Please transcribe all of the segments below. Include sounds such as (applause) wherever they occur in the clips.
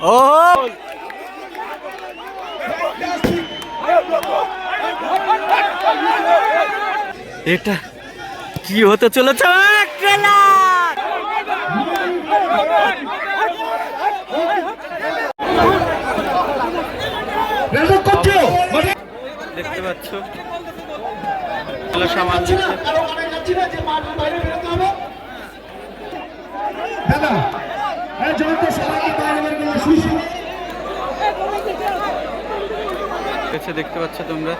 ও! এটা কি হতে চলেছে? দেখতে পাচ্ছ? ভালো সামান দিচ্ছে দাদা হ্যাঁ জয়ন্ত সবাইকে বাইরে বের করে শুয়েছি এসে দেখতে পাচ্ছ তোমরা।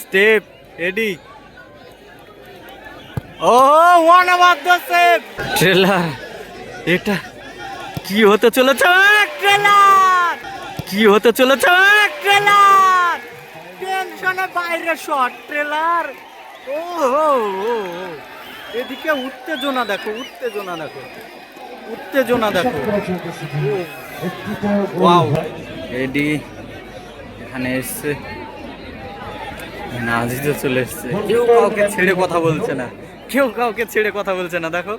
Step AD O one of the save trailer. এটা কি হতে চলেছে? ট্রেলার। কি হতে চলেছে? ট্রেলার। টেনশনে বাইরে শট ট্রেলার। ও। এদিকে উত্তেজনা দেখো উত্তেজনা দেখো। উত্তেজনা দেখো। ওয়াও এডি এখানে এসছে। আজিজও চলে এসছে। কেউ কাউকে ছেড়ে কথা বলছে না। কেউ কাউকে ছেড়ে কথা বলছে না, দেখো।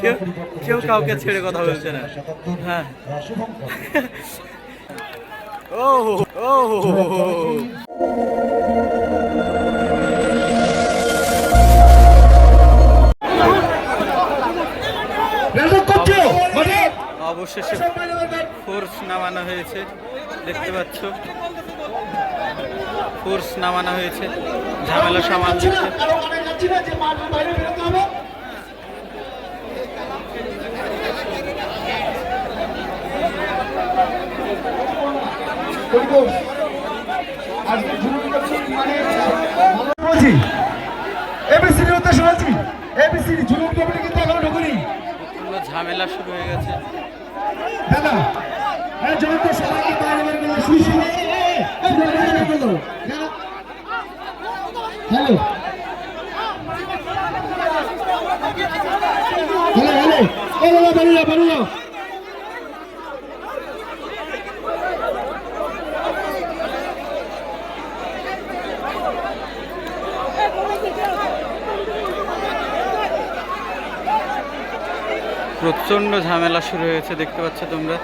কেউ কেউ কাউকে ছেড়ে কথা বলছে না। হ্যাঁ। ও ও অবশেষে ফোর্স নামানো হয়েছে দেখতে পাচ্ছ। ফোর্স নামানো হয়েছে ঝামেলা সামাল দিচ্ছে। বলছি এবিসিডির উদ্দেশ্য বলছি এবিসিডি জুলুম কমিটি কিন্তু এখনও ঢুকুনি। পুরো ঝামেলা শুরু হয়ে গেছে। দাদা হ্যাঁ জয়ন্ত সবাইকে বাইরে বের করে শুয়েছি হ্যালো। Hello hello. ও বাবা বেরিয়ে যাও বেরিয়ে যাও। প্রচণ্ড ঝামেলা শুরু হয়েছে, দেখতে পাচ্ছ তোমরা।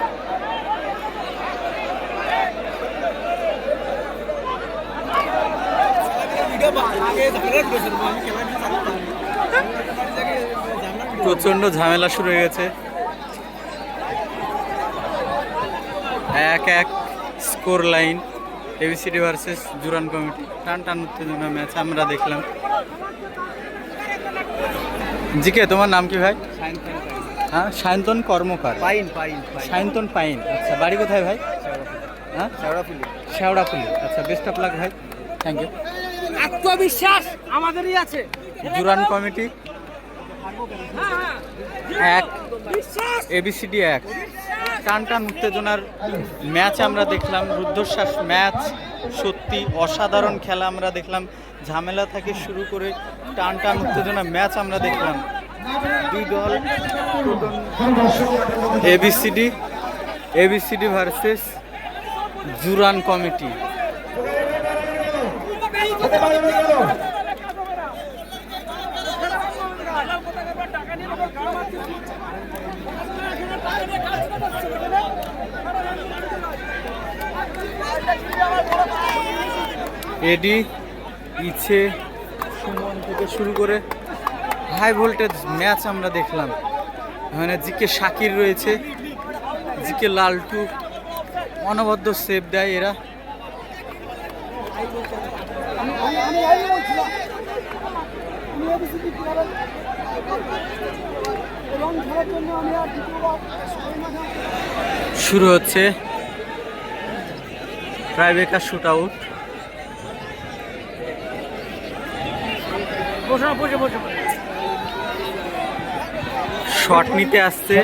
প্রচণ্ড ঝামেলা শুরু হয়ে গেছে। এক এক score line ABCD versus Juran committee. টান টান উত্তেজনা ম্যাচ আমরা দেখলাম। জিকে, তোমার নাম কি ভাই? হ্যাঁ সায়ন্তন কর্মকার। পাইন পাইন সায়ন্তন পাইন। আচ্ছা বাড়ি কোথায় ভাই? হ্যাঁ? শেওড়াফুলি শেওড়াফুলি আচ্ছা বেস্ট অফ লাক ভাই। থ্যাংক ইউ আত্মবিশ্বাস আমাদেরই আছে। জুরান কমিটি। এক। এবিসিডি এক। টান টান উত্তেজনার ম্যাচ আমরা দেখলাম। রুদ্ধশ্বাস ম্যাচ সত্যি অসাধারণ খেলা আমরা দেখলাম। ঝামেলা থেকে শুরু করে টান টান উত্তেজনা ম্যাচ আমরা দেখলাম। ABCD ABCD versus Juran committee AD ইচ্ছে সুমন থেকে শুরু করে হাই ভোল্টেজ ম্যাচ আমরা দেখলাম। মানে জিকে শাকির রয়েছে, জিকে লালটু, অনবদ্য সেভ দেয় এরা। শুরু হচ্ছে ট্রাইবেকার শুট আউট শট নিতে আসছে।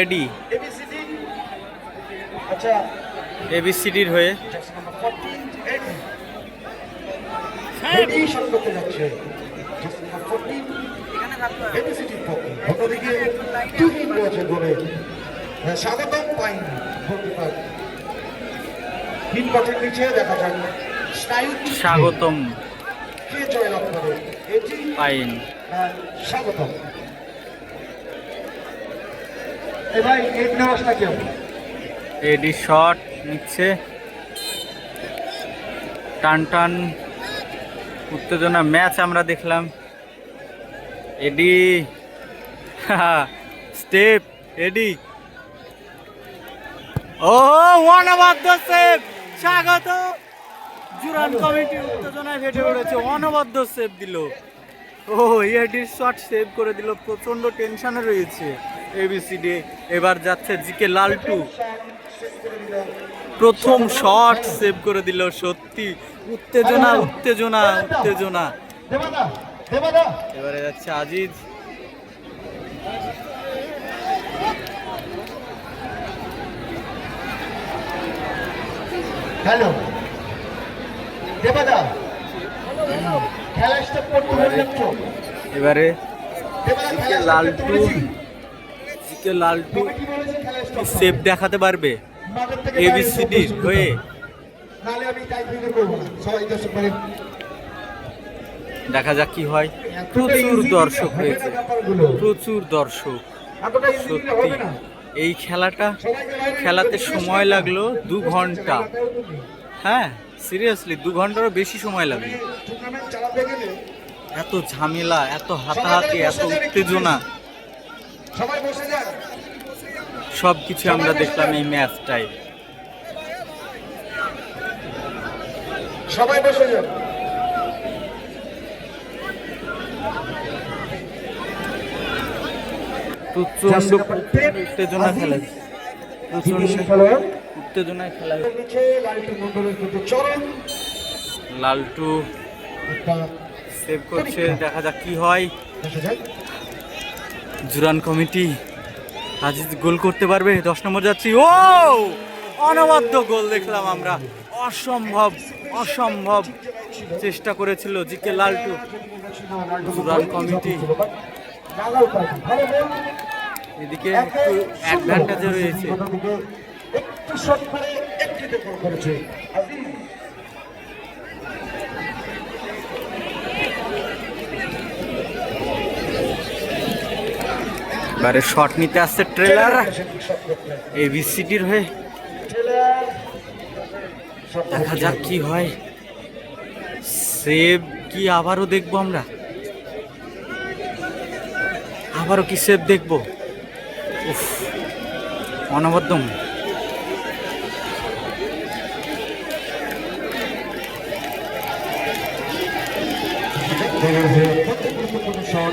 এডি এবিসিডির হয়ে এডি শট করতে যাচ্ছে জাস্ট নাম্বার 14 এবিসিডির পক্ষে অন্যদিকে টু ইন রয়েছে গোলে হ্যাঁ, স্বাগতম পাইন নিচে দেখা যাক। স্বাগতম। পাইন। স্বাগতম এ ভাই এইট নেওয়াস না কেউ এডি শট নিচ্ছে। টান টান, উত্তেজনা ম্যাচ আমরা দেখলাম। AD step, AD. ও ওয়ান অবাধ্য সেভ স্বাগত! জুরান কমিটি উত্তেজনায় ফেটে পড়েছে অনবদ্য সেভ দিল। ও এডির শট সেভ করে দিল। প্রচণ্ড টেনশনে রয়েছে। এবিসিডি এবার যাচ্ছে জিকে লালটু। প্রথম শট সেভ করে দিল সত্যি। উত্তেজনা উত্তেজনা উত্তেজনা। এবারে যাচ্ছে আজিজ। হ্যালো। দেবাদা। খেলা এবারে লালটু। লালটু লালটু সেভ দেখাতে পারবে? বাইরে হয়ে? মানে দেখা যাক কি হয়। প্রচুর দর্শক হয়েছে। প্রচুর দর্শক। সত্যি এই খেলাটা খেলাতে সময় লাগল দু ঘণ্টা। হ্যাঁ সিরিয়াসলি দু ঘন্টারও বেশি সময় লাগল। এত ঝামেলা এত হাতাহাতি এত উত্তেজনা। সবাই বসে যান। সব কিছু আমরা দেখলাম এই ম্যাচটায় সবাই বসে যান। প্রচণ্ড উত্তেজনা খেলা উত্তেজনায় খেলা লালটু সেভ করছে দেখা যাক কি হয়। জুরান কমিটি আজিজ গোল করতে পারবে, দশ নম্বর যাচ্ছি ও! অনবদ্য গোল দেখলাম আমরা। অসম্ভব অসম্ভব চেষ্টা করেছিল জিকে লালটু। জুরান কমিটি। এদিকে একটু অ্যাডভান্টেজে রয়েছে। একটু এবারে শট নিতে আসছে ট্রেলার এবিসিডির হয়ে। দেখা যাক কি হয়। সেভ কি আবারও দেখব আমরা? আবারও কি সেভ দেখব? উফ, অনবদ্যম।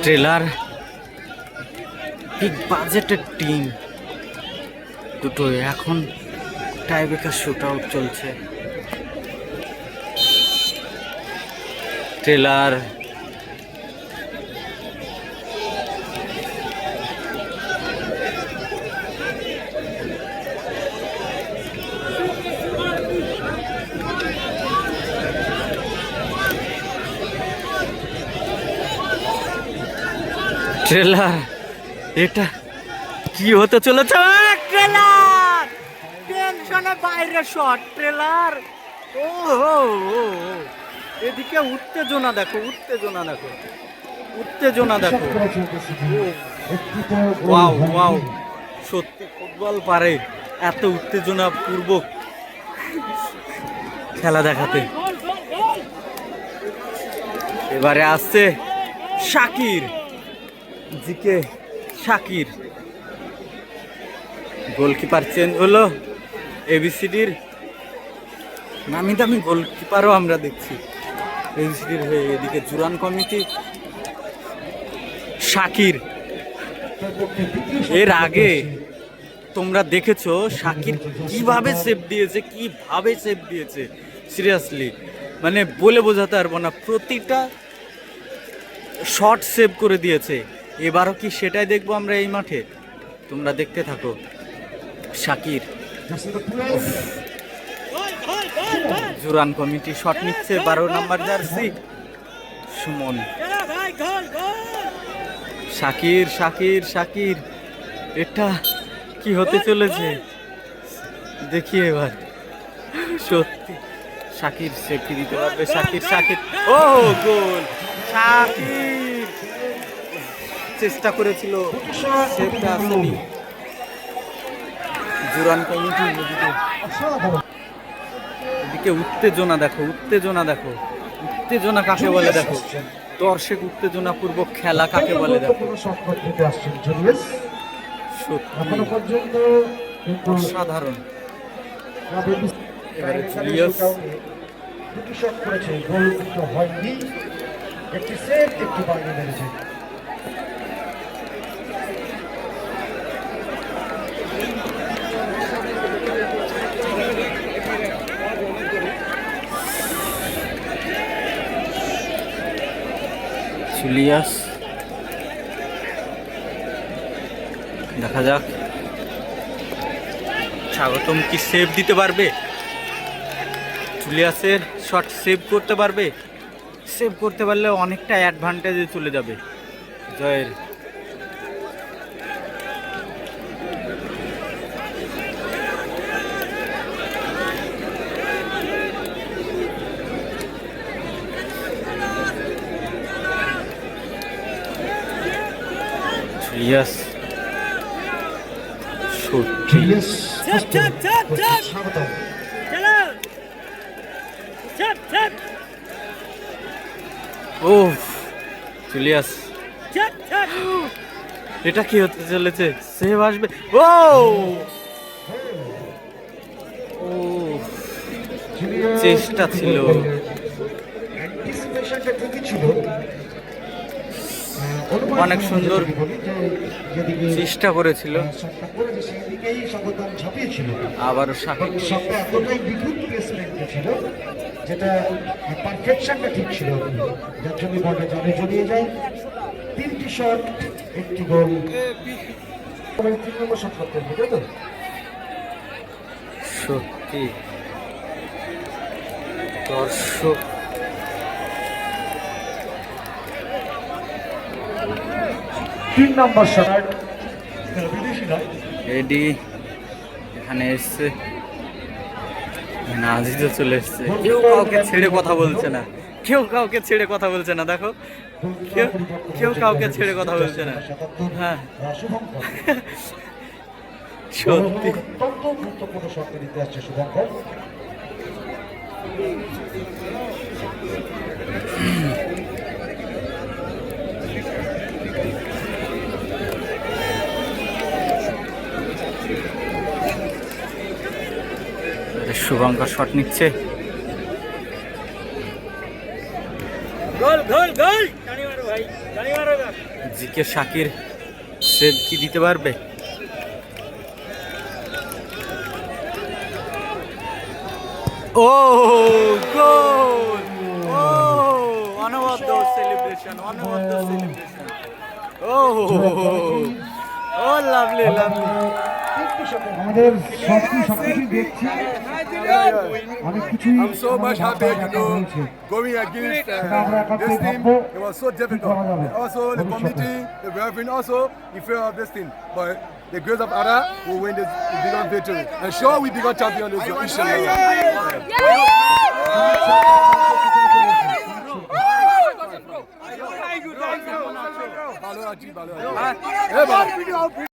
ট্রেলার বিগ বাজেটের টিম। দুটো এখন টাইব্রেকার শুট আউট চলছে। ট্রেলার ট্রেলার এটা কি হতে চলেছে? ট্রেলার টেনশনে বাইরে শট ট্রেলার ও। এদিকে উত্তেজনা দেখো উত্তেজনা দেখো। উত্তেজনা দেখো। Wow wow. সত্যি ফুটবল পারে এত উত্তেজনা পূর্বক খেলা দেখাতে। এবারে আসছে Shakir. GK Shakir. Goalkeeper change হলো, এবিসিডির নামি দামি গোলকিপারও আমরা দেখছি। এবিসিডির হয়ে এদিকে জুরান কমিটি, শাকির। এর আগে তোমরা দেখেছ শাকির কীভাবে সেভ দিয়েছে, কীভাবে সেভ দিয়েছে সিরিয়াসলি মানে বলে বোঝাতে পারব না, প্রতিটা শর্ট সেভ করে দিয়েছে। এবারও কি সেটাই দেখব আমরা এই মাঠে? তোমরা দেখতে থাকো। শাকির। জুরান কমিটি শট নিচ্ছে, বারো নাম্বার জার্সি। সুমন। শাকির শাকির শাকির। এটা কি হতে চলেছে? দেখি এবার। সত্যি। শাকির সেফটি দিতে পারবে, শাকির শাকির। ও, গোল। শাকির! চেষ্টা করেছিল সেটা আসেনি জোরান কমিটি এদিকে উত্তেজনা দেখো উত্তেজনা দেখো। উত্তেজনা কাকে বলে দেখো? দর্শক উত্তেজনা পূর্বক খেলা কাকে বলে দেখো? অসাধারণ। এবারে জুলিয়াস। দুটি শট করেছে গোল হয়নি। একটি সেভ একটি বাইরে মেরেছে। জুলিয়াস দেখা যাক। স্বাগতম কি সেভ দিতে পারবে? চুলিয়াসের শট সেভ করতে পারবে? সেভ করতে পারলে অনেকটা অ্যাডভান্টেজে চলে যাবে। জয়ের। জুলিয়াস সত্যি। ও চাপ এটা কি হতে চলেছে? সেভ আসবে। ও! ও চেষ্টা ছিল। অ্যান্টিসিপেশনটা ঠিকই ছিল আহ, অনুমান অনেক করা সুন্দর যদি বলি যে যেদিকে চেষ্টা করেছিল আহ, শটটা করেছে সেই দিকেই স্বাগতম ঝাঁপিয়েছিল আবারও সাকিব বাট শটটা এতটাই বিদ্যুৎ প্লেসমেন্টে ছিল যেটা ঠিক ছিল তিনটি একটি তো সত্যি। দর্শক তিন নম্বর শট বিদেশি এখানে এসছে। নাজিজও চলে এসছে। কেউ কাউকে ছেড়ে কথা বলছে না। কেউ কাউকে ছেড়ে কথা বলছে না দেখো। কেউ কেউ কাউকে ছেড়ে কথা বলছে না। হ্যাঁ। শুভঙ্কর (laughs) সত্যি অত্যন্ত গুরুত্বপূর্ণ শটটা দিতে আসছে শুভঙ্কর শট নিচ্ছে। জিকে শাকির সেভ কি দিতে পারবে? ও গোল! ও অনবদ্য সেলিব্রেশন অনবদ্য সেলিব্রেশন ও ও lovely lovely একটু শটে আমাদের সবকি সবকিছু দেখছি অনেক কিছুই I'm so much happy, you দেখা know, হয়েছে। going against সেটা আমরা uh, একাত্তরে this team. ভাববো It was so কি difficult. করা যাবে Also, the ভবিষ্যতে। committee, the referee, also in favor of this team. But the grace of Allah will win this bigger victory. And sure, we become champion this year, inshallah. ভালো আছি ভালো আছি এ বাবা